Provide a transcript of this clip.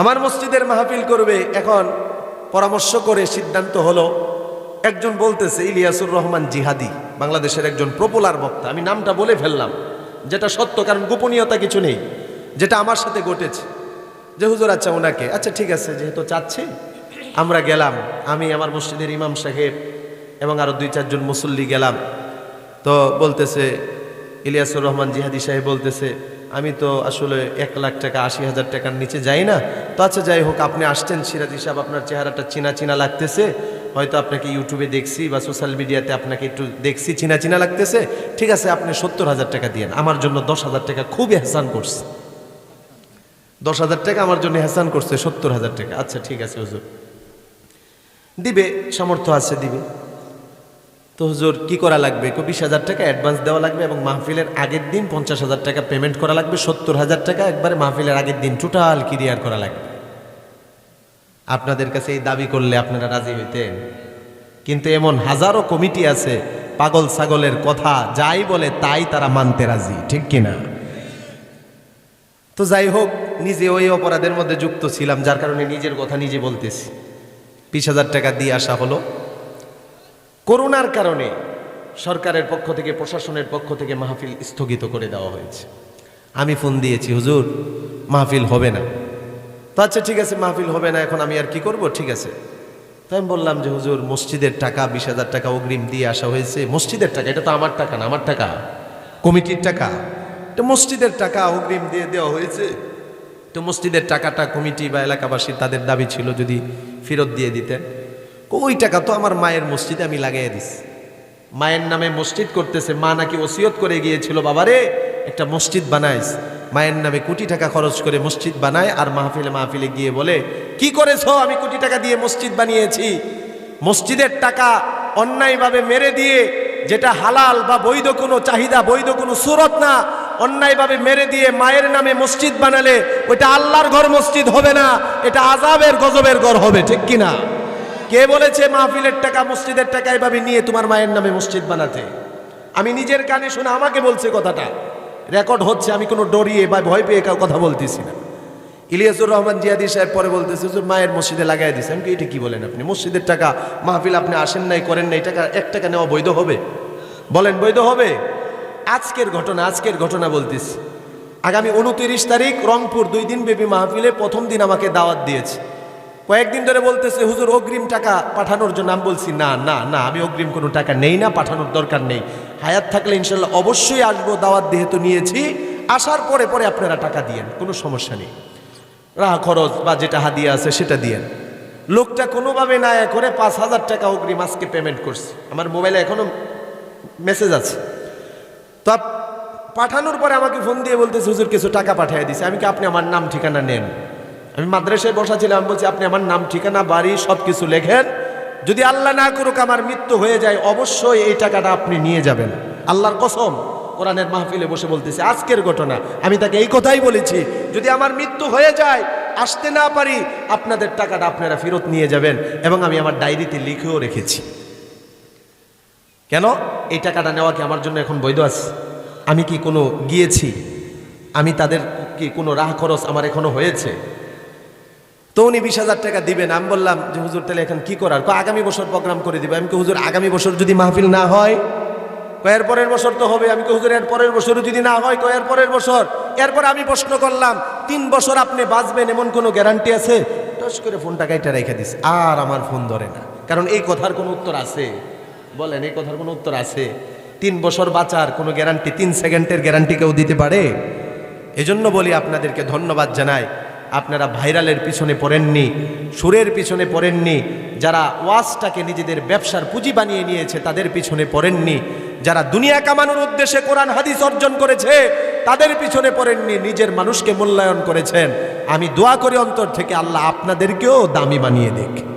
আমার মসজিদের মাহফিল করবে, এখন পরামর্শ করে সিদ্ধান্ত হলো, একজন বলতেছে, ইলিয়াসুর রহমান জিহাদি, বাংলাদেশের একজন পপুলার বক্তা। আমি নামটা বলে ফেললাম, যেটা সত্য, কারণ গোপনীয়তা কিছু নেই, যেটা আমার সাথে ঘটেছে। যে হুজুর আচ্ছা ওনাকে আচ্ছা ঠিক আছে, যেহেতু চাচ্ছি আমরা গেলাম, আমি, আমার মসজিদের ইমাম সাহেব এবং আরও দুই, চারজন মুসল্লি গেলাম। তো বলতেছে, ইলিয়াসুর রহমান জিহাদি সাহেব বলতেছে, আমি তো আসলে এক লাখ টাকা, আশি হাজার টাকার নিচে যাই না তো আচ্ছা যাই হোক, আপনি আসছেন, সিরাজি সাহেব আপনার চেহারাটা চিনা চিনা লাগতেছে। হয়তো আপনাকে ইউটিউবে দেখছি বা সোশ্যাল মিডিয়াতে আপনাকে একটু দেখছি, চিনা চিনা লাগতেছে। ঠিক আছে, আপনি সত্তর হাজার টাকা দিয়েন। আমার জন্য দশ হাজার টাকা খুব এহসান করছে। দশ হাজার টাকা আমার জন্য এহসান করছে, সত্তর হাজার টাকা। আচ্ছা ঠিক আছে, হুজুর। দিবে, সামর্থ্য আছে, দিবে। তো হুজুর, কি করা লাগবে? বিশ হাজার টাকা অ্যাডভান্স দেওয়া লাগবে এবং মাহফিলের আগের দিন পঞ্চাশ হাজার টাকা পেমেন্ট করা লাগবে। সত্তর হাজার টাকা একবারে মাহফিলের আগের দিন টোটাল ক্লিয়ার করা লাগবে। আপনাদের কাছে এই দাবি করলে আপনারা রাজি হইতেন। কিন্তু এমন হাজারো কমিটি আছে, পাগল ছাগলের কথা যাই বলে তাই তারা মানতে রাজি, ঠিক কিনা? তো যাই হোক, নিজে ওই অপরাধের মধ্যে যুক্ত ছিলাম, যার কারণে নিজের কথা নিজে বলতেছি। বিশ হাজার টাকা দিয়ে আসা হলো। করোনার কারণে সরকারের পক্ষ থেকে, প্রশাসনের পক্ষ থেকে মাহফিল স্থগিত করে দেওয়া হয়েছে। আমি ফোন দিয়েছি, হুজুর, মাহফিল হবে না। তো আচ্ছা ঠিক আছে, মাহফিল হবে না, এখন আমি আর কি করব? ঠিক আছে। তো আমি বললাম যে, হুজুর, মসজিদের টাকা, বিশ হাজার টাকা অগ্রিম দিয়ে আসা হয়েছে। মসজিদের টাকা? এটা তো আমার টাকা না, আমার টাকা। কমিটির টাকা? এটা মসজিদের টাকা অগ্রিম দিয়ে দেওয়া হয়েছে। তো মসজিদের টাকাটা কমিটি বা এলাকাবাসীর তাদের দাবি ছিল যদি ফেরত দিয়ে দিতেন। ওই টাকা তো আমার মায়ের মসজিদে আমি লাগাইয়া দিছি। মায়ের নামে মসজিদ করতেছে, মা নাকি ওসিয়ত করে গিয়েছিল, বাবারে, একটা মসজিদ বানাইস মায়ের নামে কোটি টাকা খরচ করে মসজিদ বানায় আর মাহফিলে মাহফিলে গিয়ে বলে, কি করেছ? আমি কোটি টাকা দিয়ে মসজিদ বানিয়েছি। মসজিদের টাকা অন্যায়ভাবে মেরে দিয়ে, যেটা হালাল বা বৈধ কোনো চাহিদা, বৈধ কোনো সুরত না, অন্যায়ভাবে মেরে দিয়ে মায়ের নামে মসজিদ বানালে, ওইটা আল্লাহর ঘর মসজিদ হবে না, এটা আজাবের গজবের ঘর হবে, ঠিক কিনা? কে বলেছে, মাহফিলের টাকা, মসজিদের টাকা এভাবে নিয়ে তোমার মায়ের নামে মসজিদ বানাতে? আমি নিজের কানে শুনে আমাকে বলছে কথাটা। রেকর্ড হচ্ছে, আমি কোনো ডরিয়ে বা ভয় পেয়ে কাউ কথা বলতেছি না। ইলিয়াসুর রহমান জিয়াদি সাহেব পরে বলতেছে, হুজুর, মায়ের মসজিদে লাগাই দিছে। আমি এটা কি বলেন আপনি? মসজিদের টাকা মাহফিল আপনি আসেন নাই, করেন নাই, টাকা, এক টাকা নেওয়া বৈধ হবে? বলেন, বৈধ হবে? আজকের ঘটনা আজকের ঘটনা বলতেছি। আগামী উনতিরিশ তারিখ, রংপুর, দুই দিন ব্যাপী মাহফিলে প্রথম দিন আমাকে দাওয়াত দিয়েছে। কয়েকদিন ধরে বলতেছে, হুজুর, অগ্রিম টাকা পাঠানোর জন্য। আমি বলছি, না না না, আমি অগ্রিম কোনো টাকা নেই না, পাঠানোর দরকার নেই। হায়াত থাকলে ইনশাল্লাহ অবশ্যই আসব, দাওয়াত যেহেতু নিয়েছি। আসার পরে পরে আপনারা টাকা দিয়েন, কোনো সমস্যা নেই। রাহা খরচ বা যেটা হাদিয়া আছে সেটা দিয়েন। লোকটা কোনোভাবে না করে পাঁচ হাজার টাকা অগ্রিম আজকে পেমেন্ট করছে। আমার মোবাইলে এখনও মেসেজ আছে। তো পাঠানোর পরে আমাকে ফোন দিয়ে বলতেছে, হুজুর, কিছু টাকা পাঠিয়ে দিছে। আমি কি আপনি আমার নাম, ঠিকানা নেন? আমি মাদ্রাসায় বসা ছিলাম, বলছি, আপনি আমার নাম, ঠিকানা, বাড়ি সব কিছু লেখেন। যদি আল্লাহ না করুক আমার মৃত্যু হয়ে যায়, অবশ্যই এই টাকাটা আপনি নিয়ে যাবেন। আল্লাহর কসম, কোরআনের মাহফিলে বসে বলতেছে, আজকের ঘটনা। আমি তাকে এই কথাই বলেছি, যদি আমার মৃত্যু হয়ে যায়, আসতে না পারি, আপনাদের টাকাটা আপনারা ফেরত নিয়ে যাবেন। এবং আমি আমার ডায়েরিতে লিখেও রেখেছি। কেন? এই টাকাটা নেওয়া কি আমার জন্য এখন বৈধ আছে? আমি কি কোনো গিয়েছি? আমি তাদের কি কোনো রাহ খরচ আমার এখনও হয়েছে? তো উনি বিশ হাজার টাকা দিবেন। আমি বললাম যে, হুজুর, তাহলে এখন কি করার? আগামী বছর প্রোগ্রাম করে দিবে। আমি কি হুজুর, আগামী বছর যদি মাহফিল না হয়? কয়ের পরের বছর তো হবে। আমি কি হুজুর, এর পরের বছরও যদি না হয়? কয়ের পরের বছর। এরপর আমি প্রশ্ন করলাম, তিন বছর আপনি বাঁচবেন এমন কোনো গ্যারান্টি আছে? টস করে ফোনটা গাইটা রেখে দিস আর আমার ফোন ধরে না। কারণ এই কথার কোনো উত্তর আছে? বলেন, এই কথার কোনো উত্তর আছে? তিন বছর বাঁচার কোনো গ্যারান্টি তিন সেকেন্ডের গ্যারান্টি কেউ দিতে পারে? এজন্য বলি আপনাদেরকে ধন্যবাদ জানাই। আপনারা ভাইরালের পিছনে পড়েননি, সুরের পিছনে পড়েননি, যারা ওয়াজটাকে নিজেদের ব্যবসার পুঁজি বানিয়ে নিয়েছে তাদের পিছনে পড়েননি, যারা দুনিয়া কামানোর উদ্দেশ্যে কোরআন, হাদিস অর্জন করেছে তাদের পিছনে পড়েননি, নিজের মানুষকে মূল্যায়ন করেছেন। আমি দোয়া করি অন্তর থেকে আল্লাহ আপনাদেরকেও দামি বানিয়ে দেখ